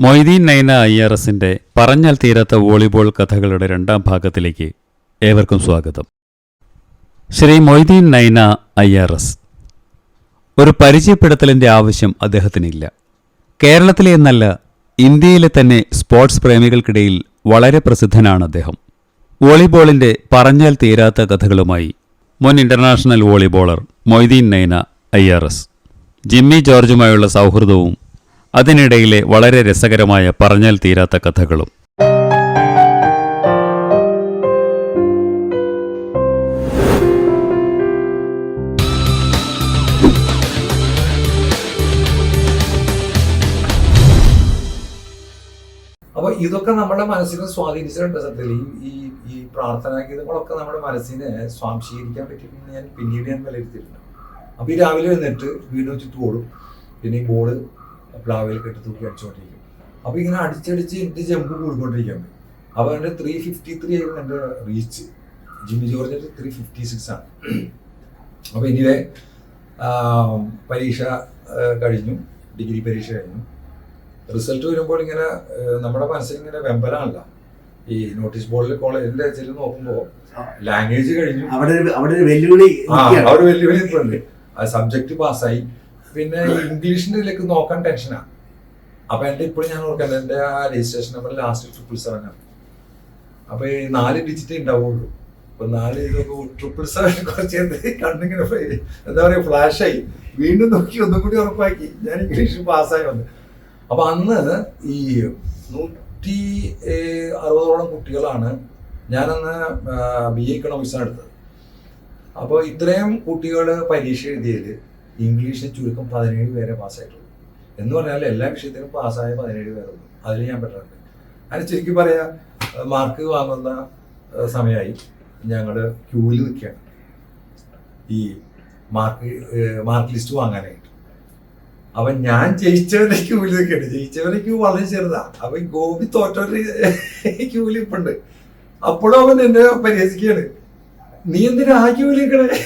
Moideen Naina I R എസിന്റെ പറഞ്ഞാൽ തീരാത്ത വോളിബോൾ കഥകളുടെ രണ്ടാം ഭാഗത്തിലേക്ക് ഏവർക്കും സ്വാഗതം. Shri Moideen Naina I R S. ഒരു പരിചയപ്പെടുത്തലിന്റെ ആവശ്യം അദ്ദേഹത്തിനില്ല. കേരളത്തിലെ എന്നല്ല ഇന്ത്യയിലെ തന്നെ സ്പോർട്സ് പ്രേമികൾക്കിടയിൽ വളരെ പ്രസിദ്ധനാണ് അദ്ദേഹം. വോളിബോളിന്റെ പറഞ്ഞാൽ തീരാത്ത കഥകളുമായി മുൻ international volleyballer Moideen Naina I R S Jimmy ജോർജുമായുള്ള സൗഹൃദവും അതിനിടയിലെ വളരെ രസകരമായ പറഞ്ഞാൽ തീരാത്ത കഥകളും. അപ്പൊ ഇതൊക്കെ നമ്മുടെ മനസ്സിനെ സ്വാധീനിച്ചിട്ടുണ്ട് സത്യത്തിൽ. ഈ ഈ പ്രാർത്ഥനാ ഗീതങ്ങളൊക്കെ നമ്മുടെ മനസ്സിനെ സ്വാംശീകരിക്കാൻ പറ്റിയിട്ടുണ്ടെന്ന് ഞാൻ പിന്നീട് ഞാൻ വിലയിരുത്തിയിട്ടുണ്ട്. അപ്പൊ ഈ രാവിലെ വന്നിട്ട് വീണ്ടും ചുറ്റുപോടും പിന്നെ ഈ ബോൾ പ്ലാവിൽ കെട്ടി തൂക്കി അടിച്ചുകൊണ്ടിരിക്കും അപ്പൊ ഇങ്ങനെ അടിച്ചടിച്ച് എന്റെ ജമ്പ് കൂടിക്കൊണ്ടിരിക്കുകയാണ്. അപ്പൊ എന്റെ ത്രീ ഫിഫ്റ്റി ത്രീ ആയിരുന്നു എന്റെ reach Jimmy George three fifty six ആണ്. അപ്പൊ ഇനിവേ പരീക്ഷ കഴിഞ്ഞു. ഡിഗ്രി പരീക്ഷ കഴിഞ്ഞു. റിസൾട്ട് വരുമ്പോൾ ഇങ്ങനെ നമ്മുടെ മനസ്സിൽ ഇങ്ങനെ വെമ്പലാണല്ല. ഈ നോട്ടീസ് ബോർഡിൽ കോളേജിന്റെ ചെല്ലു നോക്കുമ്പോൾ ലാംഗ്വേജ് കഴിഞ്ഞു. അവിടെ അവിടെ വെല്ലുവിളി ആ അവിടെ വെല്ലുവിളി ഉണ്ട് ആ സബ്ജക്ട് പാസ്സായി പിന്നെ ഇംഗ്ലീഷിന്റെ ഇതിലേക്ക് നോക്കാൻ ടെൻഷനാണ് അപ്പൊ എന്റെ ഇപ്പോഴും ഞാൻ ഓർക്കാൻ എന്റെ ആ registration number last triple seven ആണ്. അപ്പൊ ഈ നാല് ഡിജിറ്റ് ഉണ്ടാവുള്ളൂ അപ്പൊ നാല് ട്രിപ്പിൾ സെവൻ കുറച്ച് കണ്ണിങ്ങനെ എന്താ പറയാ ഫ്ലാഷ് ആയി. വീണ്ടും നോക്കി ഒന്നും കൂടി ഉറപ്പാക്കി. ഞാൻ ഇംഗ്ലീഷ് പാസ്സായി വന്നു. അപ്പൊ അന്ന് ഈ നൂറ്റി അറുപതോളം കുട്ടികളാണ് ഞാനന്ന് ബി എ ഇക്കണോമിക്സാണ് എടുത്തത്. അപ്പോൾ ഇത്രയും കുട്ടികൾ പരീക്ഷ എഴുതിയതിൽ ഇംഗ്ലീഷിൽ ചുരുക്കം പതിനേഴ് പേരെ പാസ്സായിട്ടുള്ളൂ എന്ന് പറഞ്ഞാൽ എല്ലാ വിഷയത്തിനും പാസ്സായ പതിനേഴ് പേരുള്ളൂ അതിൽ ഞാൻ പെട്ടിട്ടുണ്ട് അതിന് ശരിക്കും പറയാ മാർക്ക് വാങ്ങുന്ന സമയമായി ഞങ്ങൾ ക്യൂവിൽ നിൽക്കുകയാണ് ഈ മാർക്ക് മാർക്ക് ലിസ്റ്റ് വാങ്ങാനായിട്ട്. അവൻ ഞാൻ ജയിച്ചവരുടെ ക്യൂവിൽ നിൽക്കുന്നുണ്ട് ജയിച്ചവരുടെ ക്യൂ വളരെ ചെറുതാ. അവൻ ഗോപി തോറ്റവരുടെ ക്യൂവിൽ ഇപ്പുണ്ട്. അപ്പോഴും അവൻ എന്നെ പരിഹസിക്കുകയാണ്. നീ എന്തിനാ ആ ക്യൂവിൽ നിൽക്കണേ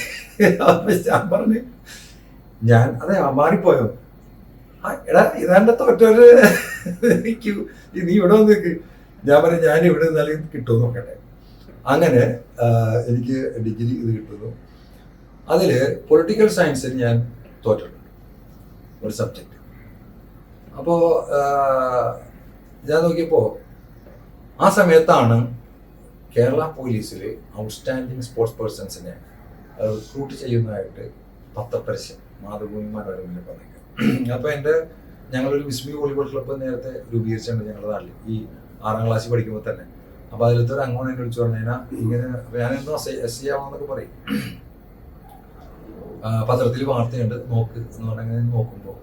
ഞാൻ പറഞ്ഞു ഞാൻ അതെ മാറിപ്പോയോ? എടാ ഇതാണ്ട് തോറ്റവര് എനിക്ക് നീ ഇവിടെ വന്ന് ഞാൻ പറഞ്ഞു ഞാൻ ഇവിടെ നിന്നാലും കിട്ടുമോ നോക്കട്ടെ. അങ്ങനെ എനിക്ക് ഡിഗ്രി ഇത് കിട്ടുന്നു. അതിൽ പൊളിറ്റിക്കൽ സയൻസിൽ ഞാൻ തോറ്റിട്ടുണ്ട്. ഒരു സബ്ജക്റ്റ് അപ്പോൾ ഞാൻ നോക്കിയപ്പോൾ ആ സമയത്താണ് കേരള പോലീസിൽ ഔട്ട്സ്റ്റാൻഡിങ് സ്പോർട്സ് പേഴ്സൺസിനെ റിക്രൂട്ട് ചെയ്യുന്നതായിട്ട് പത്രപരസ്യം മാതൃഭൂമി മനോരമയിൽ വന്നേക്കാം അപ്പോൾ എന്റെ ഞങ്ങളൊരു വിസ്മി വോളിബോൾ ക്ലബ്ബ് നേരത്തെ രൂപീകരിച്ചിട്ടുണ്ട് ഞങ്ങളുടെ നാട്ടിൽ ഈ ആറാം ക്ലാസ്സിൽ പഠിക്കുമ്പോൾ തന്നെ. അപ്പോൾ അതിലത്തെ ഒരു അംഗം എന്നെ വിളിച്ചു പറഞ്ഞു കഴിഞ്ഞാൽ ഇങ്ങനെ ഞാനെന്തോ എസ് സി ആവാന്നൊക്കെ പറയും. പത്രത്തിൽ വാർത്തയുണ്ട് നോക്ക് എന്ന് പറഞ്ഞാൽ നോക്കുമ്പോൾ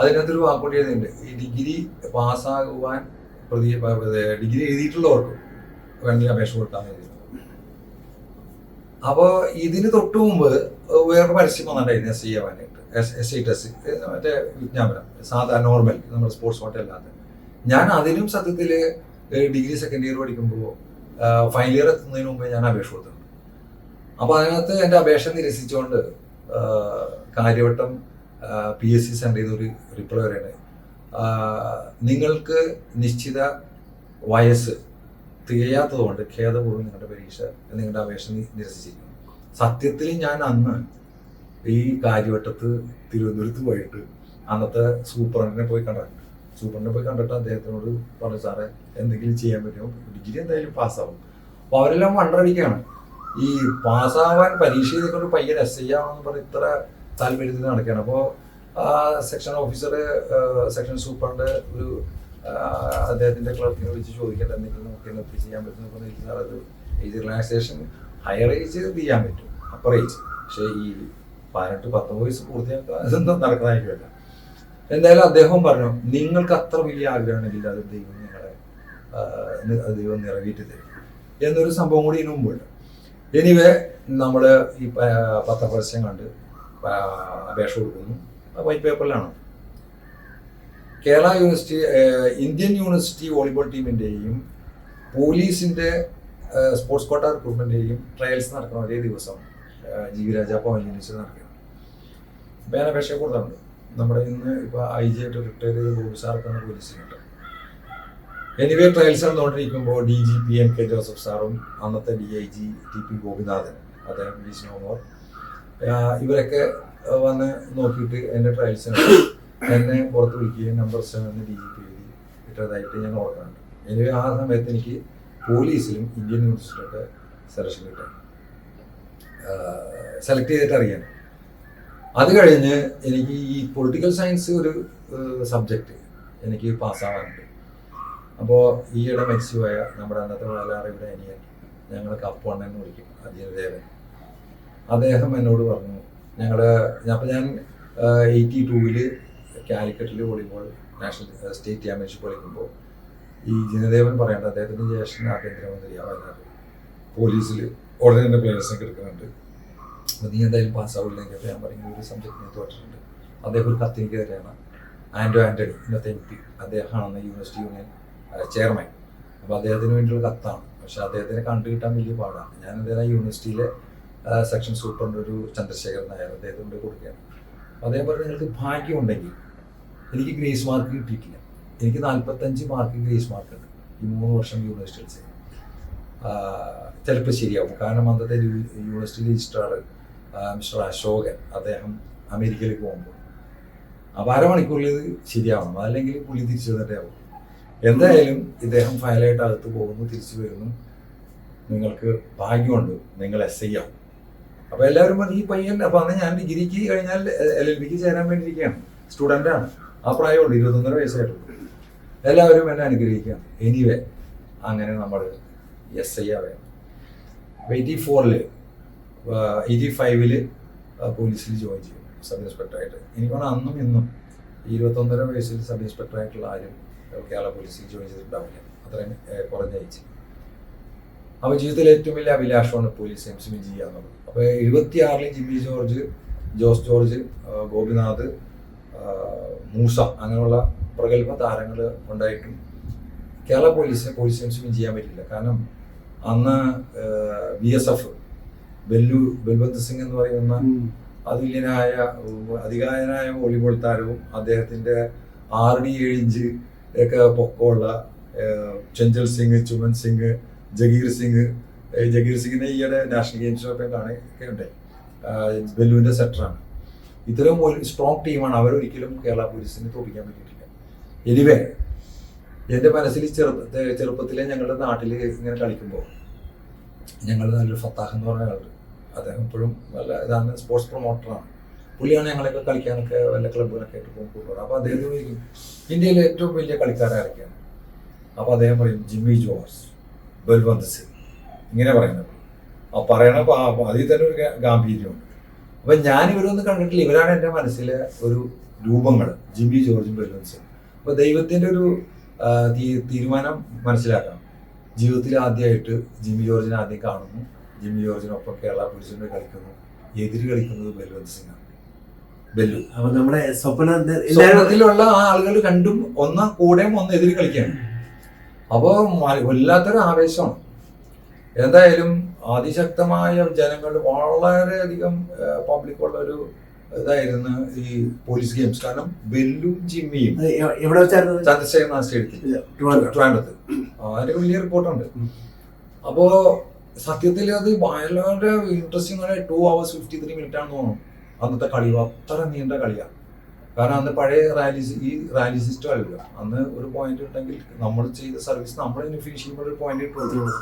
അതിനകത്തൊരു വാക്കുകൂടി എഴുതിയിട്ടുണ്ട്. ഈ ഡിഗ്രി പാസ്സാകുവാൻ പ്രതി ഡിഗ്രി എഴുതിയിട്ടുള്ളവർക്കും വേണമെങ്കിൽ അപേക്ഷ കൊടുക്കാൻ എഴുതി. അപ്പോൾ ഇതിന് തൊട്ട് മുമ്പ് വേറൊരു പരസ്യം വന്നിട്ടുണ്ടായിരുന്നു എസ് സി ആവാനായിട്ട് എസ് എസ് ടെസ്റ്റ് മറ്റേ വിജ്ഞാപനം. സാധാരണ നോർമൽ നമ്മുടെ സ്പോർട്സ് കോട്ട അല്ലാതെ ഞാൻ അതിലും സത്യത്തിൽ ഡിഗ്രി സെക്കൻഡ് ഇയർ പഠിക്കുമ്പോൾ ഫൈനൽ ഇയർ എത്തുന്നതിന് മുമ്പേ ഞാൻ അപേക്ഷ കൊടുത്തിട്ടുണ്ട്. അപ്പോൾ അതിനകത്ത് എന്റെ അപേക്ഷ നിരസിച്ചുകൊണ്ട് Karyavattom P S C centre ചെയ്ത ഒരു റിപ്ലൈ വരെയാണ് നിങ്ങൾക്ക് നിശ്ചിത വയസ്സ് തികയാത്തതുകൊണ്ട് ഖേദപൂർവം നിങ്ങളുടെ പരീക്ഷ നിങ്ങളുടെ അപേക്ഷ നിരസിച്ചിരിക്കുന്നു. സത്യത്തിൽ ഞാൻ അന്ന് ഈ കാര്യവട്ടത്ത് തിരുവനന്തപുരത്ത് പോയിട്ട് അന്നത്തെ സൂപ്രണ്ടിനെ പോയി കണ്ടിട്ടുണ്ട് സൂപ്രണ്ടിനെ പോയി കണ്ടിട്ട് അദ്ദേഹത്തിനോട് പറഞ്ഞു സാറേ എന്തെങ്കിലും ചെയ്യാൻ പറ്റുമോ? ഡിഗ്രി എന്തായാലും പാസ്സാവും. അപ്പോൾ അവരെല്ലാം വണ്ടടിക്കുകയാണ് ഈ പാസ്സാവാൻ പരീക്ഷ ചെയ്തുകൊണ്ട് പയ്യൻ എസ് ഐ പറഞ്ഞ് ഇത്ര താല്പര്യത്തിൽ നടക്കുകയാണ്. അപ്പോൾ സെക്ഷൻ ഓഫീസർ സെക്ഷൻ സൂപ്രണ്ട് ഒരു അദ്ദേഹത്തിന്റെ ക്ലർക്കിനെ വിളിച്ച് ചോദിക്കട്ടെ എന്തെങ്കിലും നമുക്ക് എന്തൊക്കെ ചെയ്യാൻ പറ്റും പറഞ്ഞു സാർ അത് ഏജ് റിലാക്സേഷൻ ഹയർ ഏജ് ചെയ്യാൻ പറ്റും അപ്പർ ഏജ് പക്ഷേ ഈ പതിനെട്ട് പത്തൊമ്പത് വയസ്സ് പൂർത്തിയാക്കുക അതൊന്നും നടക്കുന്നതായിരിക്കുമല്ല എന്തായാലും അദ്ദേഹം പറഞ്ഞു നിങ്ങൾക്ക് അത്ര വലിയ ആഗ്രഹമാണെങ്കിൽ അത് ദൈവം നിങ്ങളെ ദൈവം നിറവേറ്റി തരും. എന്നൊരു സംഭവം കൂടി ഇതിനു മുമ്പുണ്ട്. എനിവേ നമ്മൾ ഈ പത്രപരസ്യം കണ്ട് അപേക്ഷ കൊടുക്കുന്നു. White പേപ്പറിലാണ് Kerala university Indian university volleyball ടീമിന്റെയും പോലീസിന്റെ സ്പോർട്സ് കോട്ട റിക്രൂട്ട്മെന്റെയും ട്രയൽസ് നടക്കുന്ന ഒരേ ദിവസം ജി രാജ പവൻ യൂണിവേഴ്സിറ്റി നടക്കുകയാണ്. അപ്പോൾ ഞാൻ അപേക്ഷ കൊടുത്തിട്ടുണ്ട്. നമ്മുടെ ഇന്ന് ഇപ്പോൾ ഐ ജി ആയിട്ട് റിട്ടയർ ചെയ്ത് ബോബി സാർക്കാണ് പോലീസിനുണ്ട് എനിവേ ട്രയൽസ് നടന്നുകൊണ്ടിരിക്കുമ്പോൾ D G P M K Joseph സാറും അന്നത്തെ D I G T P Gopinathan അദ്ദേഹം ഇവരൊക്കെ വന്ന് നോക്കിയിട്ട് എന്റെ ട്രയൽസിന് എന്നെ പുറത്ത് വിളിക്കുകയും number seven D G P എഴുതി ഇട്ടതായിട്ട് ഞാൻ ഓർക്കാറുണ്ട് എനിവേ ആ സമയത്ത് എനിക്ക് പോലീസിലും ഇന്ത്യൻ യൂണിവേഴ്സിറ്റിയൊക്കെ സെലക്ഷൻ കിട്ടാൻ സെലക്ട് ചെയ്തിട്ട് അറിയാൻ അത് കഴിഞ്ഞ് എനിക്ക് ഈ പൊളിറ്റിക്കൽ സയൻസ് ഒരു സബ്ജക്റ്റ് എനിക്ക് പാസ്സാവാനുണ്ട് അപ്പോൾ ഈയിടെ മരിച്ചുപോയ നമ്മുടെ അന്നത്തെ വാലാറിയുടെ അനിയൻ ഞങ്ങൾ കപ്പണ്ണൻ എന്ന് വിളിക്കും അജയദേവൻ. അദ്ദേഹം എന്നോട് പറഞ്ഞു ഞങ്ങൾ അപ്പം ഞാൻ എയ്റ്റി ടൂവിൽ കാലിക്കറ്റിൽ വോളിബോൾ നാഷണൽ സ്റ്റേറ്റ് ചാമ്പ്യൻഷിപ്പ് കളിക്കുമ്പോൾ ഈ ജനദേവൻ പറയേണ്ട അദ്ദേഹത്തിന്റെ ജ്യേഷ്ഠൻ ആഭ്യന്തരമന്ത്രിയാണ് വയനാട് പോലീസിൽ ഉടനെ തന്നെ പ്ലേയേഴ്സിനൊക്കെ എടുക്കുന്നുണ്ട് അപ്പോൾ നീ എന്തായാലും പാസ്സാവില്ലെങ്കിൽ ഞാൻ പറയുന്ന ഒരു സബ്ജക്റ്റിനെ തോറ്റിട്ടുണ്ട്. അദ്ദേഹം ഒരു കത്തിനിക്ക് തരാണ് ആൻഡോ ആന്റണി ഇന്നത്തെ എം പി അദ്ദേഹമാണ് യൂണിവേഴ്സിറ്റി യൂണിയൻ ചെയർമാൻ അപ്പോൾ അദ്ദേഹത്തിന് വേണ്ടിയുള്ള കത്താണ്. പക്ഷെ അദ്ദേഹത്തിനെ കണ്ടു കിട്ടാൻ വലിയ പാടാണ്. ഞാൻ എന്തായാലും യൂണിവേഴ്സിറ്റിയിലെ സെക്ഷൻ സൂപ്രണ്ട് ഒരു ചന്ദ്രശേഖരൻ നായർ അദ്ദേഹത്തിന് കൊണ്ട് കൊടുക്കുകയാണ് അദ്ദേഹം പറഞ്ഞു നിങ്ങൾക്ക് ഭാഗ്യമുണ്ടെങ്കിൽ എനിക്ക് ഗ്രേസ് മാർക്ക് കിട്ടിയിട്ടില്ല. എനിക്ക് നാൽപ്പത്തഞ്ച് മാർക്ക് ഗ്രേസ് മാർക്ക് ഉണ്ട്. ഈ മൂന്ന് വർഷം യൂണിവേഴ്സിറ്റി ചിലപ്പോൾ ശരിയാവും. കാരണം അന്നത്തെ യൂണിവേഴ്സിറ്റി രജിസ്ട്രാർ മിസ്റ്റർ അശോകൻ അദ്ദേഹം അമേരിക്കയിലേക്ക് പോകുമ്പോൾ. അപ്പോൾ അരമണിക്കൂറിൽ ഇത് ശരിയാവണം. അല്ലെങ്കിൽ പുള്ളി തിരിച്ചു വന്നിട്ടേ ആവും എന്തായാലും ഇദ്ദേഹം ഫയലായിട്ട് അകത്ത് പോകുന്നു തിരിച്ചു വരുന്നു. നിങ്ങൾക്ക് ഭാഗ്യമുണ്ട്. നിങ്ങൾ എസ് ഐ ആവും. അപ്പോൾ എല്ലാവരും പറഞ്ഞു ഈ പയ്യൻ അപ്പോൾ അന്ന് ഞാൻ ഡിഗ്രിക്ക് കഴിഞ്ഞാൽ എൽ എൽ ബിക്ക് ചേരാൻ വേണ്ടിയിരിക്കുകയാണ്. സ്റ്റുഡന്റാണ്. ആ പ്രായമുള്ളൂ ഇരുപത്തൊന്നര വയസ്സായിട്ടുള്ളൂ എല്ലാവരും എന്നെ അനുഗ്രഹിക്കാം. എനിവേ അങ്ങനെ നമ്മൾ എസ് ഐ ആവുകയാണ് എയ്റ്റി ഫോറിൽ എയ്റ്റി ഫൈവിൽ പോലീസിൽ ജോയിൻ ചെയ്യും സബ് ഇൻസ്പെക്ടറായിട്ട് എനിക്കാണ് അന്നും ഇന്നും ഇരുപത്തൊന്നര വയസ്സിൽ സബ് ഇൻസ്പെക്ടറായിട്ടുള്ള ആരും കേരള പോലീസിൽ ജോയിൻ ചെയ്തിട്ടുണ്ടാവില്ല. അത്രയും കുറഞ്ഞ അയച്ചു അപ്പോൾ ജീവിതത്തിലെ ഏറ്റവും വലിയ അഭിലാഷമാണ് പോലീസ് എം സിമിൻ ചെയ്യുക എന്നുള്ളത് അപ്പോൾ എഴുപത്തിയാറിൽ ജിമ്മി ജോർജ് ജോസ് ജോർജ് ഗോപിനാഥ് മൂസ അങ്ങനെയുള്ള പ്രഗത്ഭ താരങ്ങൾ ഉണ്ടായിട്ടും കേരള പോലീസിനെ പോലീസ് എം ചെയ്യാൻ പറ്റില്ല. കാരണം അന്ന് B S F Bellu Balwant Singh എന്ന് പറയുന്ന അതുല്യനായ അധികാരനായ വോളിബോൾ താരവും അദ്ദേഹത്തിന്റെ ആറ് ഡി ഏഴ് ഇഞ്ച് ഒക്കെ പൊക്കമുള്ള ചെഞ്ചൽ സിംഗ് ചുമൻ സിംഗ് ജഗീർ സിംഗ് ജഗീർ സിംഗിനെ ഈയിടെ നാഷണൽ ഗെയിംസിലൊക്കെ കാണുകയൊക്കെ ഉണ്ട്. ബെല്ലുവിന്റെ സെറ്ററാണ്. ഇത്രയും സ്ട്രോങ് ടീമാണ് അവരൊരിക്കലും കേരള പോലീസിന് തോപ്പിക്കാൻ പറ്റിയിട്ടില്ല. എനിവേ എന്റെ മനസ്സിൽ ചെറുപ്പ ചെറുപ്പത്തിലെ ഞങ്ങളുടെ നാട്ടിൽ ഇങ്ങനെ കളിക്കുമ്പോൾ ഞങ്ങൾ നല്ലൊരു ഫത്താഹ് എന്ന് പറഞ്ഞ ആളുണ്ട് അദ്ദേഹം ഇപ്പോഴും നല്ല ഇതാണ് സ്പോർട്സ് പ്രൊമോട്ടറാണ് പുള്ളിയാണ് ഞങ്ങളൊക്കെ കളിക്കാനൊക്കെ വല്ല ക്ലബ്ബിനൊക്കെ ആയിട്ട് പോകും കൊണ്ടുപോകുന്നത് അപ്പോൾ അദ്ദേഹം ചോദിക്കും ഇന്ത്യയിലെ ഏറ്റവും വലിയ കളിക്കാരാരൊക്കെയാണ് അപ്പോൾ അദ്ദേഹം പറയും ജിമ്മി ജോർജ് ബൽവന്ത് സിംഗ്. ഇങ്ങനെ പറയുന്നത്. ആ പറയണപ്പോൾ ആ അതിൽ തന്നെ ഒരു ഗാംഭീര്യമുണ്ട്. അപ്പം ഞാൻ ഇവരൊന്നും കണ്ടിട്ടില്ല. ഇവരാണ് എന്റെ മനസ്സിലെ ഒരു രൂപങ്ങൾ. ജിമ്മി ജോർജും ബൽവന്ത് അപ്പൊ ദൈവത്തിന്റെ ഒരു തീരുമാനം മനസ്സിലാക്കണം. ജീവിതത്തിൽ ആദ്യമായിട്ട് ജിമ്മി ജോർജിനെ ആദ്യം കാണുന്നു. ജിമ്മി ജോർജിനൊപ്പം കേരള പുരുഷന്റെ കളിക്കുന്നു. എതിര് കളിക്കുന്നത് ബൽവന്ത് ആണ് ബെല്ലു. അപ്പൊ നമ്മുടെ സ്വപ്നത്തിലുള്ള ആ ആളുകൾ കണ്ടും ഒന്ന് കൂടെയും ഒന്ന് എതിര് കളിക്കുകയാണ്. അപ്പോൾ വല്ലാത്തൊരു ആവേശമാണ്. എന്തായാലും അതിശക്തമായ ജനങ്ങൾ വളരെയധികം പബ്ലിക് ഉള്ള ഒരു ഇതായിരുന്നു ഈ പോലീസ് ഗെയിംസ് കാരണം ബെല്ലും ജിമ്മിയും എവിടെ വെച്ചായിരുന്നു? ചന്ദ്രശേഖരനാഥ് സ്റ്റേഡിയത്തിൽ ട്രിവാൻഡ്രം. ട്രിവാൻഡ്രത്ത്. ആ, അതിന്റെ വലിയ റിപ്പോർട്ടുണ്ട്. അപ്പോ സത്യത്തിൽ അത് വളരെ ഇൻട്രസ്റ്റിംഗ് ആണ് two hours fifty three minute ആണെന്ന് തോന്നുന്നു. അന്നത്തെ കളി അത്ര നീണ്ട കളിയാണ് കാരണം അന്ന് പഴയ റാലി ഈ റാലി സിസ്റ്റം അല്ല അന്ന് ഒരു പോയിന്റ് ഉണ്ടെങ്കിൽ നമ്മൾ ചെയ്ത സർവീസ് നമ്മൾ തന്നെ ഫിനിഷ് ചെയ്യുമ്പോൾ ഒരു പോയിന്റ് കൊടുത്തുള്ളൂ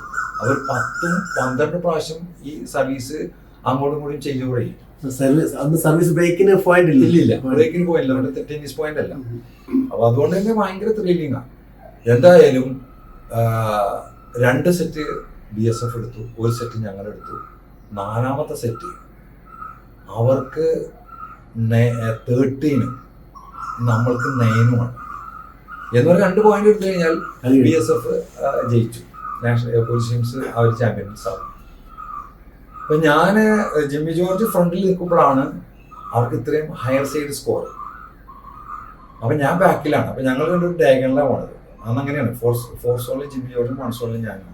അവർ പത്തും പന്ത്രണ്ട് പ്രാവശ്യം ഈ സർവീസ് അങ്ങോട്ടും ഇങ്ങോട്ടും ചെയ്യുകയും ചെയ്യും സർവീസ് ബ്രേക്കിന് പോയിന്റ് ഇല്ല. ബ്രേക്കിന് പോയില്ല അവിടെ ടെന്നീസ് പോയിന്റ് അല്ല. അപ്പൊ അതുകൊണ്ട് തന്നെ ഭയങ്കര ത്രില്ലിംഗ് ആണ് എന്തായാലും രണ്ട് സെറ്റ് ബി എസ് എഫ് എടുത്തു. ഒരു സെറ്റ് ഞങ്ങൾ എടുത്തു നാലാമത്തെ സെറ്റ് അവർക്ക് തേർട്ടീനും നമ്മൾക്ക് നയനുമാണ് എന്നൊരു രണ്ട് പോയിന്റ് എടുത്തു കഴിഞ്ഞാൽ ബി എസ് എഫ് ജയിച്ചു. നാഷണൽ പോലീസ് ടീംസ് അവർ ചാമ്പ്യൻസ് ആവും. അപ്പൊ ഞാൻ ജിമ്മി ജോർജ് ഫ്രണ്ടിൽ നിൽക്കുമ്പോഴാണ് അവർക്ക് ഇത്രയും ഹയർ സൈഡ് സ്കോർ അപ്പൊ ഞാൻ ബാക്കിലാണ് അപ്പൊ ഞങ്ങൾ രണ്ടൊരു ഡയഗണിലാണ് പോണത്. അന്ന് അങ്ങനെയാണ്. ഫോർ ഫോർ സോണിൽ ജിമ്മി ജോർജും വൺ സോണിൽ ഞാനും.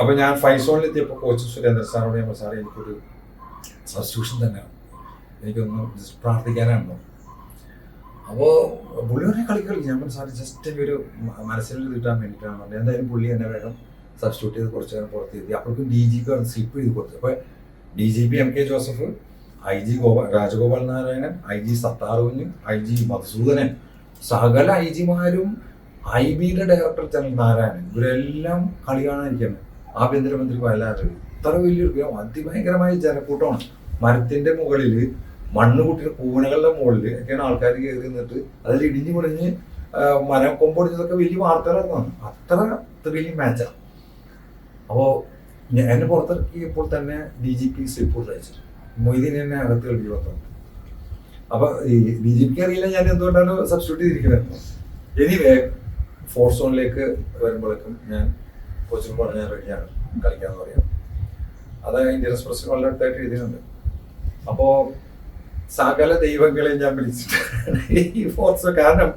അപ്പൊ ഞാൻ ഫൈവ് സോണിൽ എത്തിയപ്പോൾ കോച്ച് സുരേന്ദ്ര സാറോട് ഞാൻ സാറേ എനിക്കൊരു സബ്സ്റ്റിറ്റ്യൂഷൻ തന്നെയാണ്. എനിക്കൊന്ന് പ്രാർത്ഥിക്കാനാണല്ലോ. അപ്പോൾ പുള്ളിയുടെ കളി കളി ഞാൻ പറഞ്ഞു ജസ്റ്റ് ജസ്റ്റ് ഒരു മനസ്സിൽ കിട്ടാൻ വേണ്ടിയിട്ടാണ് എന്തായാലും പുള്ളി എന്നെ വേഗം സബ്സ്റ്റിറ്റ്യൂട്ട് ചെയ്ത് കുറച്ച് നേരം പുറത്ത് എത്തി. അപ്പോഴേക്കും ഡി ജി പി സ്ലിപ്പ് ചെയ്ത് കൊടുത്തു. അപ്പോൾ D G P M K Joseph I G Gopal Rajagopal Narayanan I G സത്താറുകുഞ്ഞ് I G Madhusoodanan സകല ഐ ജിമാരും ഐ ബിയുടെ ഡയറക്ടർ ജനറൽ നാരായണൻ ഇവരെല്ലാം കളി കാണാനിരിക്കുകയാണ് ആഭ്യന്തരമന്ത്രി വല്ലാതെ ഇത്ര വലിയൊരു അതിഭയങ്കരമായ ജനക്കൂട്ടമാണ്. മരത്തിന്റെ മുകളിൽ മണ്ണ് കൂട്ടിയ കൂനകളുടെ മുകളിൽ ഒക്കെയാണ് ആൾക്കാർ കയറി നിന്നിട്ട് അതിൽ ഇടിഞ്ഞു പൊളിഞ്ഞ് മരം കൊമ്പൊടിഞ്ഞതൊക്കെ വലിയ വാർത്തകളായിരുന്നു അത്ര ത്രില്ലിംഗ് മാച്ചാണ് അപ്പോൾ എന്നെ പുറത്തിറക്കിയപ്പോൾ തന്നെ ഡി ജി പി സ്ലിപ്പ് അയച്ചു മൊയ്തീൻ എന്നെ അകത്ത് കളി വന്നു അപ്പൊ ഈ ഡി ജി പിക്ക് അറിയില്ല ഞാൻ എന്തുകൊണ്ടാണ് സബ്സ്റ്റിറ്റ്യൂട്ട് ചെയ്തിരിക്കുന്നത്. എനിവേ ഫോർ സോണിലേക്ക് വരുമ്പോഴേക്കും ഞാൻ കോച്ചിന് ഞാൻ റെഡിയാണ്. കളിക്കാന്ന് പറയാം. അത് ഇന്ത്യൻ എക്സ്പ്രസ് വളരെ അടുത്തായിട്ട് എഴുതിയിട്ടുണ്ട്. അപ്പോ സകല ദൈവങ്ങളെ ഞാൻ വിളിച്ചിട്ട് ഈ ഫോർസ് കാരണം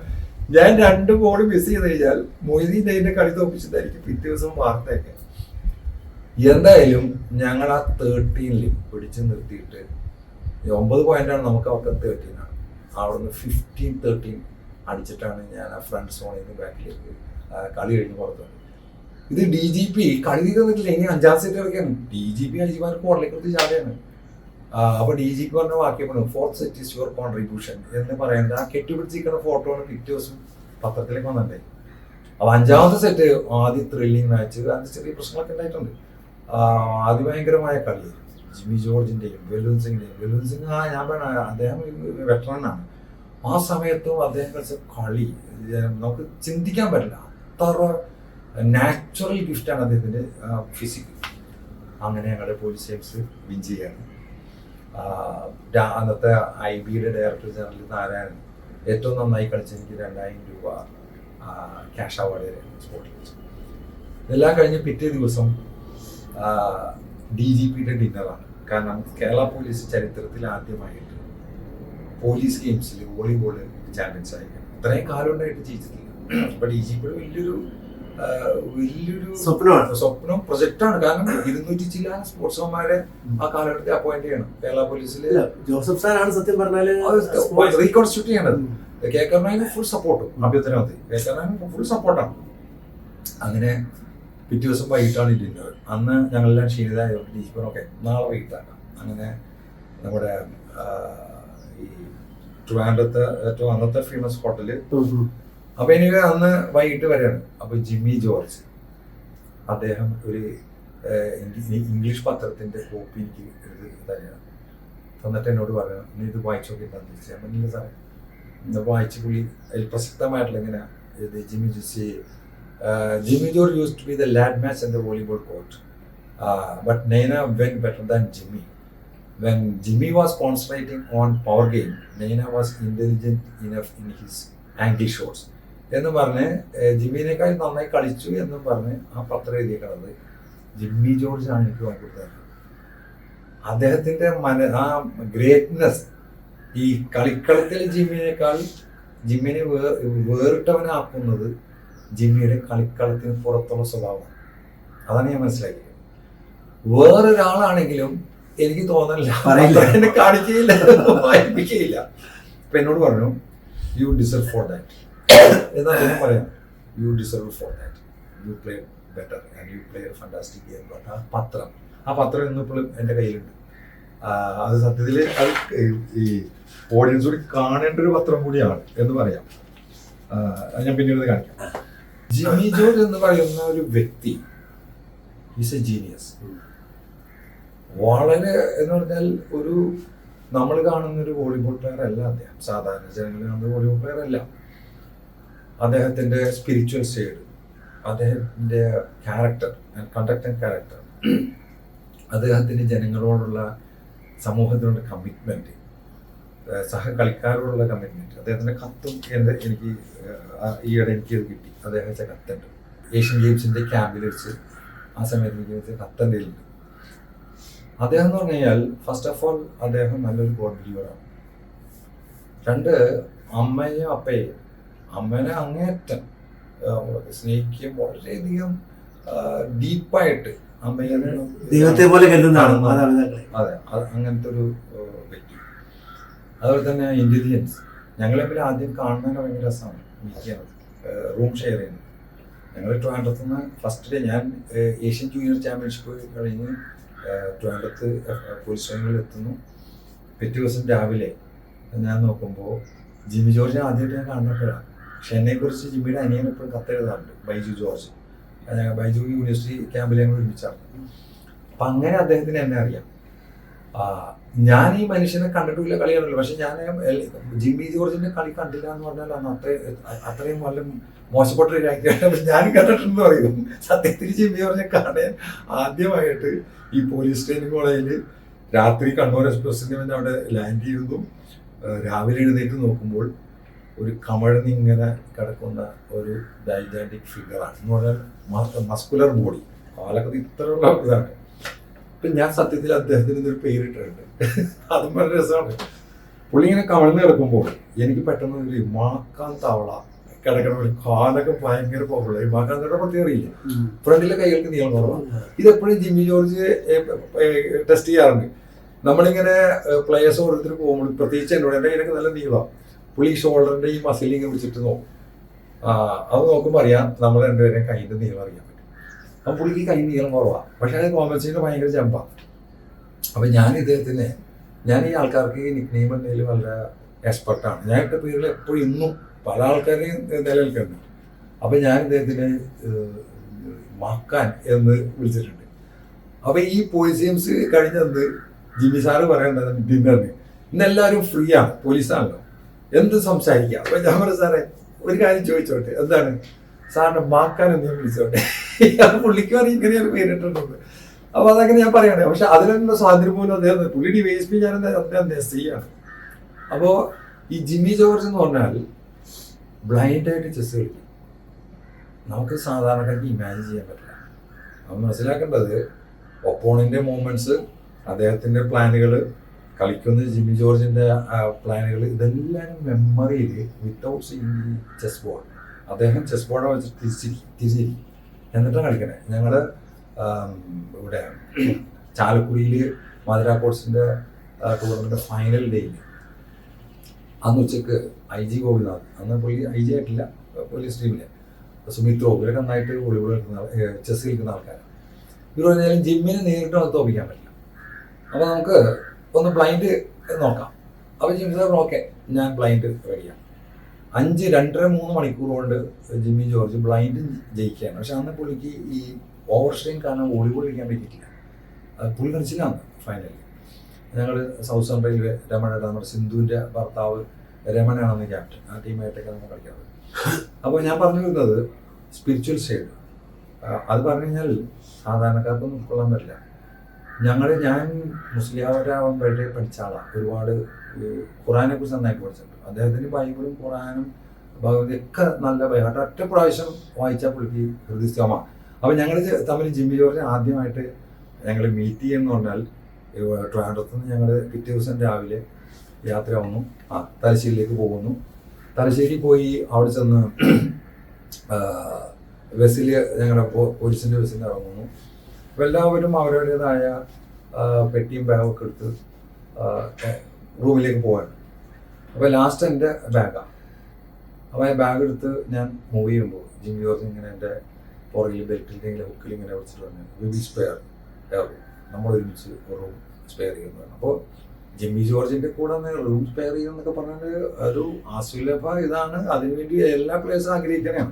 ഞാൻ രണ്ട് ബോൾ മിസ് ചെയ്ത് കഴിഞ്ഞാൽ മൊയ്തീൻ അതിന്റെ കളി തോപ്പിച്ചതായിരിക്കും പിറ്റേ ദിവസം വാർത്തയൊക്കെ. എന്തായാലും ഞങ്ങൾ ആ തേർട്ടീനിൽ പിടിച്ചു നിർത്തിയിട്ട് ഒമ്പത് പോയിന്റാണ് നമുക്ക് അവർക്ക് തേർട്ടീൻ ആണ്. അവിടുന്ന് ഫിഫ്റ്റീൻ തേർട്ടീൻ അടിച്ചിട്ടാണ് ഞാൻ ആ ഫ്രണ്ട് സോണിൽ നിന്ന് ബാക്കിലേക്ക് കളി കഴിഞ്ഞ് പുറത്തു ഇത് ഡി ജി പി കളി തീർന്നിട്ടില്ല. ഇനി അഞ്ചാം സീറ്റ് കളിക്കാണ്. ഡി ജി പി അഞ്ചിമാർക്ക് കോറിലേക്ക് ചാടിയാണ് ആ, അപ്പൊ ഡി ജി പി പറഞ്ഞ വാക്യം പറഞ്ഞു fourth set is your contribution എന്ന് പറയുന്നത് ആ കെട്ടിപ്പിടിച്ചിരിക്കുന്ന ഫോട്ടോ പിറ്റേ ദിവസം പത്രത്തിലേക്ക് വന്നിട്ടേ അപ്പൊ അഞ്ചാമത്തെ സെറ്റ് ആദ്യ ത്രില്ലിംഗ് മാച്ച് അതിന് ചെറിയ പ്രശ്നങ്ങളൊക്കെ ഉണ്ടായിട്ടുണ്ട്. അതിഭയങ്കരമായ കളി. ജിമ്മി ജോർജിന്റെയും വെലുൻ സിംഗിന്റെയും വെലുൻ സിംഗ് ആ ഞാൻ പറഞ്ഞ അദ്ദേഹം വെറ്ററനാണ് ആ സമയത്തും അദ്ദേഹം കളിച്ച കളി നമുക്ക് ചിന്തിക്കാൻ പറ്റില്ല. അത്ര നാച്ചുറൽ ഗിഫ്റ്റാണ് അദ്ദേഹത്തിന്റെ ഫിസിക് അങ്ങനെ ഞങ്ങളുടെ പോലീസ് ടീംസ് വിൻ ചെയ്യാണ് അന്നത്തെ ഐ ബിയുടെ ഡയറക്ടർ ജനറൽ നാരായണൻ ഏറ്റവും നന്നായി കളിച്ച എനിക്ക് രണ്ടായിരം രൂപ ക്യാഷ് അവാർഡ് സ്പോർട്ടിൽ വെച്ചു ഇതെല്ലാം കഴിഞ്ഞ് പിറ്റേ ദിവസം ഡി ജി പിയുടെ ഡിന്നറാണ് കാരണം കേരള പോലീസ് ചരിത്രത്തിൽ ആദ്യമായിട്ട് പോലീസ് ഗെയിംസിൽ വോളിബോൾ ചാമ്പ്യൻസ് ആയിരിക്കണം ഇത്രയും കാലം ഉണ്ടായിട്ട് ജയിച്ചിട്ടില്ല. അപ്പൊ ഡി ജി പിയുടെ വലിയൊരു വലിയൊരു സ്വപ്നമാണ്. സ്വപ്നം പ്രൊജക്റ്റാണ്. കാരണം ഇരുന്നൂറ്റി ചില സ്പോർട്സ്മാരെ ആ കാലഘട്ടത്തിൽ അപ്പോയിന്റ് ചെയ്യണം. കേരള പോലീസിൽ ജോസഫ് സാറാണ് സത്യം പറഞ്ഞാൽ റീകോൺസ്റ്റിറ്റ്യൂട്ട് ചെയ്യണത്. കെ ഫുൾ സപ്പോർട്ട് അഭ്യർത്ഥന മതി കെ കരുണാകരന് ഫുൾ സപ്പോർട്ടാണ് അങ്ങനെ പിറ്റേ ദിവസം വൈകിട്ടാണ് ഇല്ല അന്ന് ഞങ്ങളെല്ലാം ക്ഷീണിതായ ഓക്കെ നാളെ വൈകിട്ടാണ്. അങ്ങനെ നമ്മുടെ ഈ ട്രിവാൻഡ്രത്തെ ഏറ്റവും അന്നത്തെ ഫേമസ് ഹോട്ടൽ ഉം, ഉം. അപ്പൊ എനിക്ക് അന്ന് വൈകിട്ട് വരെയാണ്. അപ്പൊ ജിമ്മി ജോർജ്. അദ്ദേഹം ഒരു ഇംഗ്ലീഷ് പത്രത്തിന്റെ കോപ്പി എനിക്ക് തന്നെയാണ്. തന്നിട്ട് എന്നോട് പറഞ്ഞു നീ ഇത് വായിച്ചു നോക്കിയിട്ടാന്ന് ചോദിച്ചു ഞാൻ പറഞ്ഞില്ല സാറേ. ഇന്ന് വായിച്ച് പുള്ളി അതിൽ പ്രസക്തമായിട്ടുള്ള ഇങ്ങനെ ഇത് Jimmy Josie Jimmy George use to be the lad match and the volleyball court but Naina when better than Jimmy. When Jimmy was concentrating on power game, Naina was intelligent enough in his angle shots. എന്ന് പറഞ്ഞ് ജിമ്മിനേക്കാൾ നന്നായി കളിച്ചു എന്നും പറഞ്ഞ് ആ പത്രം എഴുതിയേക്കണത് ജിമ്മി ജോർജ് ആണ് എനിക്ക് വാങ്ങിക്കൊടുത്തത് അദ്ദേഹത്തിന്റെ മന ആ ഗ്രേറ്റ്നെസ് ഈ കളിക്കളത്തിൽ ജിമ്മിനേക്കാൾ ജിമ്മിനെ വേ വേറിട്ടവനാക്കുന്നത് ജിമ്മിയുടെ കളിക്കളത്തിന് പുറത്തുള്ള സ്വഭാവം. അതാണ് ഞാൻ മനസ്സിലാക്കിയത്. വേറൊരാളാണെങ്കിലും എനിക്ക് തോന്നണില്ല. എന്നെ കാണിക്കുകയില്ല വായിപ്പിക്കുകയില്ല. അപ്പൊ എന്നോട് പറഞ്ഞു യു ഡിസർവ് ഫോർ ദാറ്റ് എന്ന് അദ്ദേഹം പറയാം. You deserve for that you play better and you play fantastic game ആ പത്രം ആ പത്രം ഇന്നിപ്പോഴും എന്റെ കയ്യിലുണ്ട്. അത് സത്യത്തിൽ അത് ഈ ഓഡിയൻസ് കൂടി കാണേണ്ട ഒരു പത്രം കൂടിയാണ് എന്ന് പറയാം. ഞാൻ പിന്നീട് കാണിക്കാം. ജിമ്മി ജോർജ് എന്ന് പറയുന്ന ഒരു വ്യക്തി ഈസ് എ ജീനിയസ് വളരെ എന്ന് പറഞ്ഞാൽ ഒരു നമ്മൾ കാണുന്ന ഒരു വോളിബോൾ പ്ലെയർ അല്ല അദ്ദേഹം. സാധാരണ ജനങ്ങൾ കാണുന്ന വോളിബോൾ പ്ലെയർ അല്ല. അദ്ദേഹത്തിന്റെ സ്പിരിച്വൽ സൈഡ് അദ്ദേഹത്തിന്റെ ക്യാരക്ടർ കണ്ടക്ട് ആൻഡ് ക്യാരക്ടർ അദ്ദേഹത്തിന്റെ ജനങ്ങളോടുള്ള സമൂഹത്തിനുള്ള കമ്മിറ്റ്മെന്റ് സഹകളിക്കാരോടുള്ള കമ്മിറ്റ്മെന്റ് അദ്ദേഹത്തിന്റെ കത്തും എന്റെ എനിക്ക് ഈയിടെ എനിക്ക് കിട്ടി. അദ്ദേഹം വെച്ച കത്തുണ്ട്. ഏഷ്യൻ ഗെയിംസിന്റെ ക്യാമ്പിൽ വെച്ച് ആ സമയത്ത് എനിക്ക് വെച്ച കത്തന്റെ അദ്ദേഹം എന്ന് പറഞ്ഞു കഴിഞ്ഞാൽ ഫസ്റ്റ് ഓഫ് ഓൾ അദ്ദേഹം നല്ലൊരു ഗോഡ് ബിലീവറാണ് രണ്ട് അമ്മയും അപ്പയും അമ്മനെ അങ്ങേറ്റം സ്നേഹിക്കുകയും വളരെയധികം ഡീപ്പായിട്ട് അമ്മയെ ദൈവത്തെ പോലെ കരുതുന്നതാണ് അതെ അങ്ങനത്തെ ഒരു വ്യക്തി. അതുപോലെ തന്നെ ഇന്റലിജൻസ് ഞങ്ങളെ പോലെ ആദ്യം കാണുന്നതിന് ഭയങ്കര രസമാണ്. മിക്കാണ് റൂം ഷെയർ ചെയ്യുന്നത്. ഞങ്ങൾ ട്രിവാൻഡ്രത്ത് നിന്ന് ഫസ്റ്റ് ഡേ ഞാൻ ഏഷ്യൻ ജൂനിയർ ചാമ്പ്യൻഷിപ്പ് കഴിഞ്ഞ് ട്രാൻഡത്ത് ട്രിവാൻഡ്രത്ത് പോലീസ് സ്റ്റേഷനിൽ എത്തുന്നു. പിറ്റേ ദിവസം രാവിലെ ഞാൻ നോക്കുമ്പോൾ ജിമ്മി ജോർജ് ആദ്യമായിട്ട് ഞാൻ കാണുന്നപ്പോഴാണ് പക്ഷെ എന്നെക്കുറിച്ച് ജിമ്മിയുടെ അനിയൻ എപ്പോഴും കത്തെഴുതാറുണ്ട് ബൈജു ജോർജ്. ബൈജു യൂണിവേഴ്സിറ്റി ക്യാമ്പിൽ ഞങ്ങൾ ഒരുമിച്ചാണ്. അപ്പം അങ്ങനെ അദ്ദേഹത്തിന് എന്നെ അറിയാം. ഞാൻ ഈ മനുഷ്യനെ കണ്ടിട്ടില്ല കളി കണ്ടില്ല പക്ഷെ ഞാൻ ജിമ്മി ജോർജിന്റെ കളി കണ്ടില്ല എന്ന് പറഞ്ഞാൽ അന്ന് അത്രയും അത്രയും നല്ല മോശപ്പെട്ട ഒരു കാര്യം ഞാൻ കണ്ടിട്ടുണ്ടെന്ന് പറയും. സത്യത്തിൽ ജിമ്മി ജോർജിനെ കാണാൻ ആദ്യമായിട്ട് ഈ പോലീസ് ട്രെയിനിങ് കോളേജിൽ രാത്രി കണ്ണൂർ എക്സ്പ്രസിന്റെ അവിടെ ലാൻഡ് ചെയ്യുന്നു രാവിലെ എഴുന്നേറ്റ് നോക്കുമ്പോൾ ഒരു കമഴ്ന്നിങ്ങനെ കിടക്കുന്ന ഒരു ഡൈജാറ്റിക് ഫിഗറാണ് എന്ന് പറഞ്ഞാൽ മസ്കുലർ ബോഡി കാലൊക്കെ ഇത്രയുള്ള ഇതാണ്. ഇപ്പൊ ഞാൻ സത്യത്തിൽ അദ്ദേഹത്തിന് ഇതൊരു പേരിട്ടിട്ടുണ്ട്. അതും വളരെ രസമാണ്. പുള്ളി ഇങ്ങനെ കമഴ്ന്ന് കിടക്കുമ്പോൾ എനിക്ക് പെട്ടെന്ന് ഒരു മാക്കാൻ തവള കിടക്കണ ഒരു കാലൊക്കെ ഭയങ്കര ഈ മാക്കാൻ തവള പ്രത്യേകം അറിയില്ല? ഫ്രണ്ടിലെ കൈകൾക്ക് നീളം കുറവാണ് ഇതെപ്പോഴും ജിമ്മി ജോർജ് ടെസ്റ്റ് ചെയ്യാറുണ്ട്. നമ്മളിങ്ങനെ പ്ലേയേഴ്സ് ഓരോരുത്തർ പോകുമ്പോൾ പ്രത്യേകിച്ച് എന്നോട് എന്റെ കയ്യിലൊക്കെ നല്ല നീളമാണ് പുള്ളി ഷോൾഡറിന്റെ ഈ മസിലിങ്ങനെ പിടിച്ചിട്ട് നോക്കും അത് നോക്കുമ്പോൾ അറിയാം നമ്മൾ രണ്ടുപേരെയും കൈന്റെ നീളം അറിയാൻ പറ്റും. അപ്പം പുള്ളിക്ക് കൈ നീളം കുറവാണ് പക്ഷേ അത് കോമ്പൻസേഷൻ ഭയങ്കര ജമ്പാണ് അപ്പം ഞാൻ ഇദ്ദേഹത്തിന് ഞാൻ ഈ ആൾക്കാർക്ക് ഈ നിക്നെയിം എന്നതിൽ വളരെ എക്സ്പെർട്ടാണ് ഞാൻ ഇട്ട പേരിൽ എപ്പോഴും ഇന്നും പല ആൾക്കാരെയും നിലനിൽക്കുന്നുണ്ട്. അപ്പം ഞാൻ ഇദ്ദേഹത്തിന് മക്കാൻ എന്ന് വിളിച്ചിട്ടുണ്ട്. അപ്പൊ ഈ പോലീസിയംസ് കഴിഞ്ഞത് ജിമ്മി സാറ് പറയുന്നത് ഡിന്നറിന്. ഇന്ന് എല്ലാവരും ഫ്രീ ആണ്. പോലീസാണല്ലോ. എന്ത് സംസാരിക്കാം? അപ്പൊ ഞാൻ പറഞ്ഞു സാറേ ഒരു കാര്യം ചോദിച്ചോട്ടെ? എന്താണ്? സാറിന്റെ മാക്കാൻ എന്ന് വിളിച്ചോട്ടെ? പുള്ളിക്ക് പറഞ്ഞ ഇങ്ങനെയാണ് പേരിട്ടുണ്ടെന്ന് അപ്പൊ അതങ്ങനെ ഞാൻ പറയണേ പക്ഷെ അതിനുള്ള സ്വാതന്ത്ര്യം പോലും അദ്ദേഹം പുള്ളി ഡി വൈ എസ് പി ഞാൻ അദ്ദേഹം സ്ത്രീയാണ് അപ്പോ ഈ ജിമ്മി ജോർജ് എന്ന് പറഞ്ഞാൽ ബ്ലൈൻഡായിട്ട് ചെസ് കളിക്കും. നമുക്ക് സാധാരണക്കാർക്ക് ഇമാജിൻ ചെയ്യാൻ പറ്റില്ല. നമ്മൾ മനസ്സിലാക്കേണ്ടത് ഒപ്പോണിന്റെ മൂവ്മെന്റ്സ് അദ്ദേഹത്തിന്റെ പ്ലാനുകൾ കളിക്കുന്ന ജിമ്മി ജോർജിന്റെ പ്ലാനുകൾ ഇതെല്ലാം മെമ്മറിയിൽ വിത്തൗട്ട് സീ ചെസ് ബോർഡ് അദ്ദേഹം ചെസ് ബോർഡ് വെച്ച് തിരിച്ചിരിക്കും തിരിച്ചിരിക്കും. എന്നിട്ടാണ് കളിക്കണേ. ഞങ്ങൾ ഇവിടെ ചാലക്കുടിയിൽ മധുര കോട്സിന്റെ ടൂർണമെന്റ് ഫൈനൽ ഡേയിൽ അന്ന് ഉച്ചയ്ക്ക് ഐ ജി ഗോപിനാഥ് അന്ന് പുള്ളി ഐ ജി ആയിട്ടില്ല പോലീസ് ടീമിലെ സുമിത്രോ ഇവരൊക്കെ നന്നായിട്ട് വോളിബോൾ കളിക്കുന്ന ചെസ് കളിക്കുന്ന ആൾക്കാരാണ് ഇവർ പറഞ്ഞാലും ജിമ്മിനെ നേരിട്ട് അത് തോപ്പിക്കാൻ പറ്റില്ല. അപ്പോൾ നമുക്ക് ഒന്ന് ബ്ലൈൻഡ് നോക്കാം. അപ്പോൾ ജിമ്മി സാർ ഓക്കെ ഞാൻ ബ്ലൈൻഡ് റെഡിയാണ് അഞ്ച് രണ്ടര മൂന്ന് മണിക്കൂർ കൊണ്ട് ജിമ്മി ജോർജ് ബ്ലൈൻഡ് ജയിക്കുകയാണ്. പക്ഷെ അന്ന് പുള്ളിക്ക് ഈ ഓവർ സ്ട്രെയിൻ കാരണം വോളിബോൾ കളിക്കാൻ പറ്റിയിട്ടില്ല. പുള്ളി കളിച്ചില്ല അന്ന് ഫൈനലിൽ ഞങ്ങൾ സൗത്ത് സൺ റെയിൽവേ രമണയുടെ നമ്മുടെ സിന്ധുവിന്റെ ഭർത്താവ് രമണയാണെന്ന് ക്യാപ്റ്റൻ ആ ടീമായിട്ടൊക്കെ നമ്മൾ കളിക്കാറ് അപ്പോൾ ഞാൻ പറഞ്ഞു വരുന്നത് സ്പിരിച്വൽ സൈഡ് അത് പറഞ്ഞു കഴിഞ്ഞാൽ സാധാരണക്കാർക്കൊന്നും ഉൾക്കൊള്ളാൻ പറ്റില്ല. ഞങ്ങൾ ഞാൻ മുസ്ലിയാവരാകുമ്പോഴേ പഠിച്ച ആളാണ് ഒരുപാട് ഖുറാനെ കുറിച്ച് നന്നായിട്ട് പഠിച്ചിട്ടുണ്ട്. അദ്ദേഹത്തിന് ബൈബിളും ഖുറാനും ഭഗവതി ഒക്കെ നല്ല ബൈഹാട്ട് ഒറ്റ പ്രാവശ്യം വായിച്ചാൽ പുള്ളിക്ക് ഹൃദയസ്ഥമാണ് അപ്പം ഞങ്ങൾ തമ്മിൽ ജിമ്മി ജോർജ് ആദ്യമായിട്ട് ഞങ്ങൾ മീറ്റ് ചെയ്യുന്ന പറഞ്ഞാൽ ട്രിവാൻഡ്രത്ത് നിന്ന് ഞങ്ങൾ പിറ്റേ ദിവസം രാവിലെ യാത്രയാവുന്നു ആ തലശ്ശേരിയിലേക്ക് പോകുന്നു. തലശ്ശേരി പോയി അവിടെ ചെന്ന് ബസ്സിൽ ഞങ്ങളുടെ പോലീസിന്റെ ബസ്സിൽ ഇറങ്ങുന്നു. അപ്പോൾ എല്ലാവരും അവരുടേതായ പെട്ടിയും ബാഗൊക്കെ എടുത്ത് റൂമിലേക്ക് പോവാണ്. അപ്പോൾ ലാസ്റ്റ് എന്റെ ബാഗാണ് അപ്പോൾ ആ ബാഗ് എടുത്ത് ഞാൻ മൂവ് ചെയ്യുമ്പോൾ ജിം ജോർജ് ഇങ്ങനെ എന്റെ പുറകിൽ ബെൽറ്റിന്റെ ഇങ്ങനെ ഹുക്കിൽ ഇങ്ങനെ വിളിച്ചിട്ട് പറഞ്ഞു സ്പെയർ നമ്മൾ ഒരുമിച്ച് റൂം സ്പെയർ ചെയ്യുന്നതാണ് അപ്പോൾ ജിമ്മി ജോർജിന്റെ കൂടെ റൂം സ്പെയർ ചെയ്യുന്നൊക്കെ പറഞ്ഞാൽ ഒരു ആസുലഭ ഇതാണ്. അതിനുവേണ്ടി എല്ലാ പ്ലേയേഴ്സും ആഗ്രഹിക്കണേ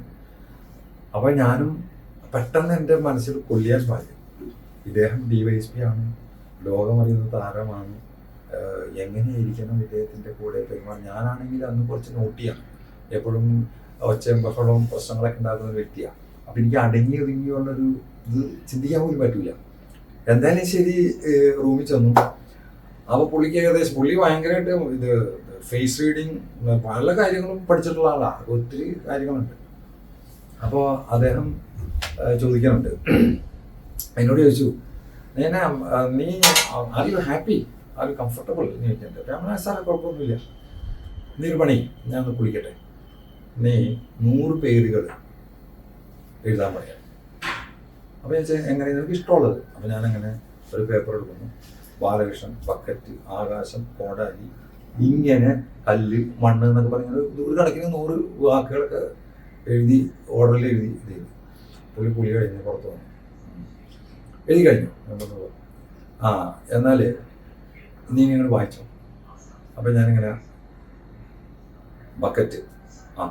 അപ്പൊ ഞാനും പെട്ടെന്ന് എന്റെ മനസ്സിൽ കൊല്ലിയാൻ പാടില്ല. ഇദ്ദേഹം ഡി വൈ എസ് പി ആണ്. ലോകമറിയുന്ന താരമാണ്. എങ്ങനെയായിരിക്കണം ഇദ്ദേഹത്തിന്റെ കൂടെ പെരുമാറും ഞാനാണെങ്കിൽ അന്ന് കുറച്ച് നോട്ടിയാണ് എപ്പോഴും ഒച്ചയും ബഹളവും പ്രശ്നങ്ങളൊക്കെ ഉണ്ടാക്കുന്ന വ്യക്തിയാണ് അപ്പം എനിക്ക് അടങ്ങി ഒതുങ്ങിയുള്ളൊരു ഇത് ചിന്തിക്കാൻ പോലും പറ്റൂല. എന്തായാലും ശരി റൂമിൽ ചെന്നു. അപ്പോൾ പുള്ളിക്ക് ഏകദേശം പുള്ളി ഭയങ്കരമായിട്ട് ഇത് ഫേസ് റീഡിങ് പല കാര്യങ്ങളും പഠിച്ചിട്ടുള്ള ആളാണ് ഒത്തിരി കാര്യങ്ങളുണ്ട്. അപ്പോൾ അദ്ദേഹം ചോദിക്കാനുണ്ട് എന്നോട് ചോദിച്ചു ഞാൻ നീ are you happy are you comfortable എന്ന് അപ്പൊ ഞാൻ സാറേ കുഴപ്പമൊന്നുമില്ല. നീ ഒരു പണി ഞാൻ കുളിക്കട്ടെ. നീ നൂറ് പേരുകൾ എഴുതാൻ പറയാം. അപ്പോൾ ഞാൻ എങ്ങനെയാണ് എങ്ങനെ നിനക്ക് ഇഷ്ടമുള്ളത്? അപ്പോൾ ഞാനങ്ങനെ ഒരു പേപ്പർ എടുക്കുന്നു. ബാലകൃഷ്ണൻ ബക്കറ്റ് ആകാശം കോടാലി ഇങ്ങനെ കല്ല് മണ്ണ് എന്നൊക്കെ പറഞ്ഞ ഒരു കണക്കിന് നൂറ് വാക്കുകളൊക്കെ എഴുതി ഓർഡറിൽ എഴുതി ഇത് ചെയ്തു പുള്ളി പുളി കഴിഞ്ഞ് പുറത്ത് വന്നു. എഴുതി കഴിഞ്ഞു ആ എന്നാൽ നീ ഇങ്ങനെ വായിച്ചോ. അപ്പം ഞാനിങ്ങനെ ബക്കറ്റ് ആ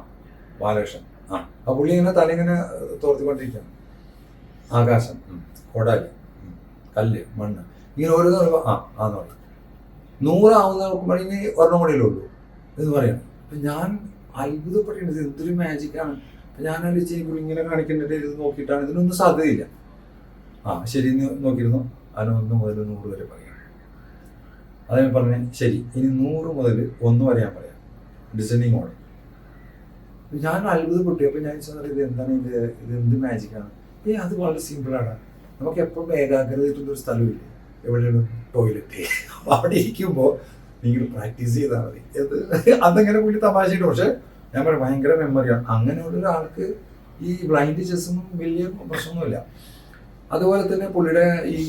ബാലകൃഷ്ണൻ ആ ആ പുള്ളി ഇങ്ങനെ തലയിങ്ങനെ തോർത്തിക്കൊണ്ടിരിക്കുകയാണ് ആകാശം കൊടാലി കല്ല് മണ്ണ് ഇങ്ങനെ പറയുമ്പോൾ ആ ആന്ന് പറയും. നൂറാവുന്ന നോക്കുമ്പോൾ ഇനി ഒരെണ്ണം കൂടിയല്ലേ ഉള്ളൂ എന്ന് പറയണം അപ്പം ഞാൻ അത്ഭുതപ്പെട്ടിട്ടുണ്ട്. എന്തൊരു മാജിക്കാണ് അപ്പം ഞാൻ ആലോചിച്ച് ഇങ്ങനെ കാണിക്കേണ്ടത് ഇത് നോക്കിയിട്ടാണ്. ഇതിനൊന്നും സാധ്യതയില്ല. ആ ശരി എന്ന് നോക്കിയിരുന്നു? അതിന് ഒന്ന് മുതൽ നൂറ് വരെ പറയാം. അതിന് പറഞ്ഞു ശരി ഇനി നൂറ് മുതൽ ഒന്ന് വരെ ഞാൻ പറയാം. ഡിസൈനിങ് ഓർഡർ ഞാൻ അത്ഭുതപ്പെട്ടു അപ്പം ഞാൻ ചോദിച്ചാൽ ഇത് എന്താണ് ഇത്? ഇത് എന്ത് മാജിക്കാണ് ഏ അത് വളരെ സിമ്പിളാണ് നമുക്ക് എപ്പോഴും ഏകാഗ്രത ഒരു സ്ഥലമില്ല? എവിടെയാണ്? ടോയ്ലറ്റ് അവിടെ ഇരിക്കുമ്പോൾ നിങ്ങൾ പ്രാക്ടീസ് ചെയ്താൽ മതി. അത് അതങ്ങനെ പുള്ളി തമാശയിട്ട് പക്ഷെ ഞാൻ പറയാം ഭയങ്കര മെമ്മറിയാണ് അങ്ങനെയുള്ള ഒരാൾക്ക് ഈ ബ്ലൈൻഡ് ചെസ്സൊന്നും വലിയ പ്രശ്നമൊന്നുമില്ല. അതുപോലെ തന്നെ പുള്ളിയുടെ ഈ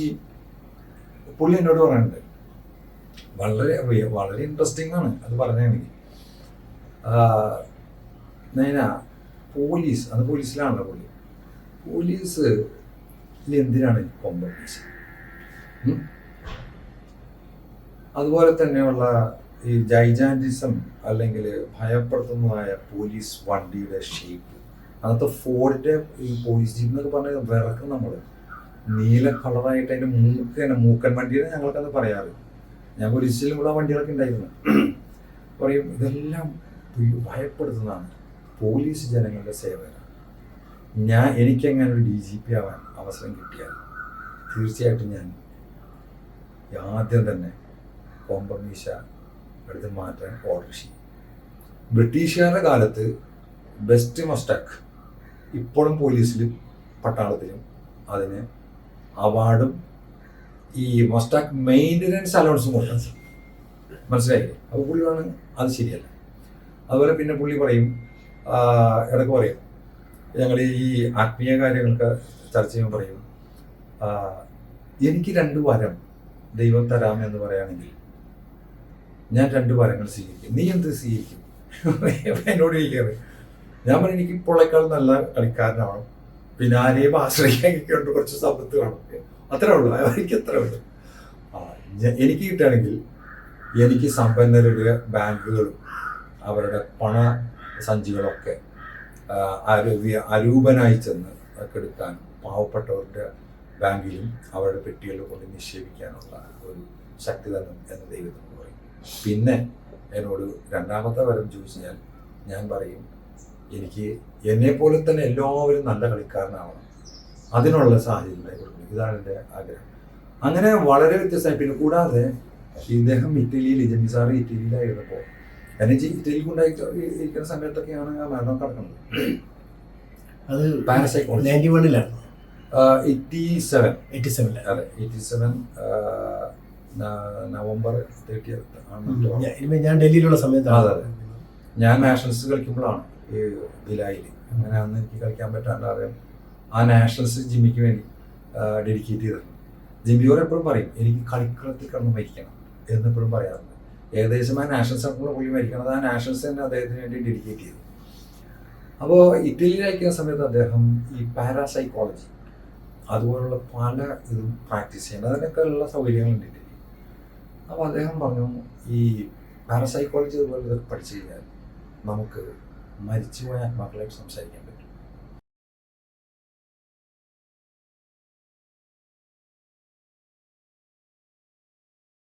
പുള്ളി എന്നോട് പറയുന്നുണ്ട് വളരെ വളരെ ഇൻട്രസ്റ്റിംഗ് ആണ്. അത് പറഞ്ഞാണെങ്കിൽ നൈന പോലീസ് അത് പോലീസിലാണല്ലോ പുള്ളി. പോലീസ് എന്തിനാണ് കോമ്പറ്റീഷൻ അതുപോലെ തന്നെയുള്ള ഈ ജൈജാന്റിസം അല്ലെങ്കിൽ ഭയപ്പെടുത്തുന്നതായ പോലീസ് വണ്ടിയുടെ ഷേപ്പ് അന്നത്തെ ഫോർഡിന്റെ ഈ പോലീസ് ജീപ്പ് എന്നൊക്കെ പറഞ്ഞാൽ വിറക്കും നമ്മൾ നീല കളറായിട്ട് അതിന്റെ മൂക്ക് തന്നെ മൂക്കൻ വണ്ടിയാണ് ഞങ്ങൾക്കത് പറയാറ്. ഞാൻ പോലീസിലും കൂടെ വണ്ടികളൊക്കെ ഉണ്ടായിരുന്നു. പറയും ഇതെല്ലാം ഭയപ്പെടുത്തുന്നതാണ്. പോലീസ് ജനങ്ങളുടെ സേവനം. ഞാൻ എനിക്കെങ്ങനെ ഒരു ഡി ജി പി ആവാൻ അവസരം കിട്ടിയാൽ തീർച്ചയായിട്ടും ഞാൻ ആദ്യം തന്നെ കോമ്പമീശ എടുത്ത് മാറ്റാൻ ഓർഡർ ചെയ്യും. ബ്രിട്ടീഷുകാരുടെ കാലത്ത് ബെസ്റ്റ് മസ്റ്റാക്ക് ഇപ്പോഴും പോലീസിലും പട്ടാളത്തിലും അതിന് അവാർഡും ഈ മൊസ്റ്റാക്ക് മെയിന്റനൻസ് അലവൻസും കൊടുക്കാൻ മനസ്സിലായി അപ്പോൾ പുള്ളി പറഞ്ഞു അത് ശരിയല്ല. അതുപോലെ പിന്നെ പുള്ളി പറയും ഇടയ്ക്ക് പറയും ഞങ്ങൾ ഈ ആത്മീയ കാര്യങ്ങൾക്ക് ചർച്ച ചെയ്യുമ്പോൾ പറയും എനിക്ക് രണ്ട് വരം ദൈവം തരാമെന്ന് പറയുകയാണെങ്കിൽ ഞാൻ രണ്ട് വരങ്ങൾ സ്വീകരിക്കും. നീ എന്ത് സ്വീകരിക്കും? എന്നോട് ചോദിക്കാറ് ഞാൻ പറഞ്ഞു എനിക്ക് ഇപ്പോഴേക്കാൾ നല്ല കളിക്കാരനാവണം. പിന്നെ ആരെയും ഉണ്ട് കുറച്ച് സമ്പത്ത് കാണും അത്രേ ഉള്ളൂ. എനിക്ക് അത്രേ ഉള്ളൂ. എനിക്ക് കിട്ടുകയാണെങ്കിൽ എനിക്ക് സമ്പന്നരുടെ ബാങ്കുകളും അവരുടെ പണ സഞ്ചികളൊക്കെ ആ, അരൂപിയ അരൂപനായി ചെന്ന് എടുക്കാൻ പാവപ്പെട്ടവരുടെ ബാങ്കിലും അവരുടെ പെട്ടികളിലും കൊണ്ട് നിക്ഷേപിക്കാനുള്ള ഒരു ശക്തി തന്നെ എന്ന് ദൈവത്തിന് പറയും. പിന്നെ എന്നോട് രണ്ടാമത്തെ വരം ചോദിച്ചു ഞാൻ ഞാൻ പറയും എനിക്ക് എന്നെപ്പോലെ തന്നെ എല്ലാവരും നല്ല കളിക്കാരനാവണം. അതിനുള്ള സാഹചര്യം ഉണ്ടായി കൊടുക്കണം ഇതാണ് എന്റെ ആഗ്രഹം. അങ്ങനെ വളരെ വ്യത്യസ്തമായി. പിന്നെ കൂടാതെ ഇദ്ദേഹം ഇറ്റലിയിൽ ജമിസാർ ഇറ്റലിയിലായിരുന്നപ്പോൾ എന്നെ ഇറ്റലിയിൽ കൊണ്ടായി ഇരിക്കുന്ന സമയത്തൊക്കെയാണ് ആ മരണം കടക്കുന്നത് അത് പാരസൈക്കോളജി നയന്റി വണ്ണിലാണ് എയ്റ്റി സെവൻ എയ്റ്റി സെവനിലാണ് അതെ എയ്റ്റി സെവൻ നവംബർ തേർട്ടി ഞാൻ ഡൽഹിയിലുള്ള അതെ, സമയത്താണ് അതെ. ഞാൻ നാഷണൽസ് കളിക്കുമ്പോഴാണ്. ഈ ബിലായിൽ അങ്ങനെ അന്ന് എനിക്ക് കളിക്കാൻ പറ്റാണ്ട് അറിയാം ആ നാഷണൽസ് ജിമ്മിക്ക് വേണ്ടി ഡെഡിക്കേറ്റ് ചെയ്തിരുന്നു ജിമ്മിയോട് എപ്പോഴും പറയും എനിക്ക് കളിക്കളത്തിൽ കിടന്ന് മരിക്കണം എന്നെപ്പോഴും പറയാറുണ്ട്. ഏകദേശം ആ നാഷണൽസ് നടക്കുമ്പോൾ പുള്ളി മരിക്കണത് ആ നാഷണൽസ് തന്നെ അദ്ദേഹത്തിന് വേണ്ടി ഡെഡിക്കേറ്റ് ചെയ്തു അപ്പോൾ ഇറ്റലിയിൽ അയക്കുന്ന സമയത്ത് അദ്ദേഹം ഈ പാരാസൈക്കോളജി അതുപോലുള്ള പല ഇതും പ്രാക്ടീസ് ചെയ്യണം അതിനൊക്കെ ഉള്ള സൗകര്യങ്ങളുണ്ട് ഇറ്റലി അപ്പോൾ അദ്ദേഹം പറഞ്ഞു ഈ പാരസൈക്കോളജി അതുപോലെ ഇതൊക്കെ പഠിച്ചു കഴിഞ്ഞാൽ നമുക്ക് മരിച്ചുപോയ ആത്മാക്കളായിട്ട് സംസാരിക്കാം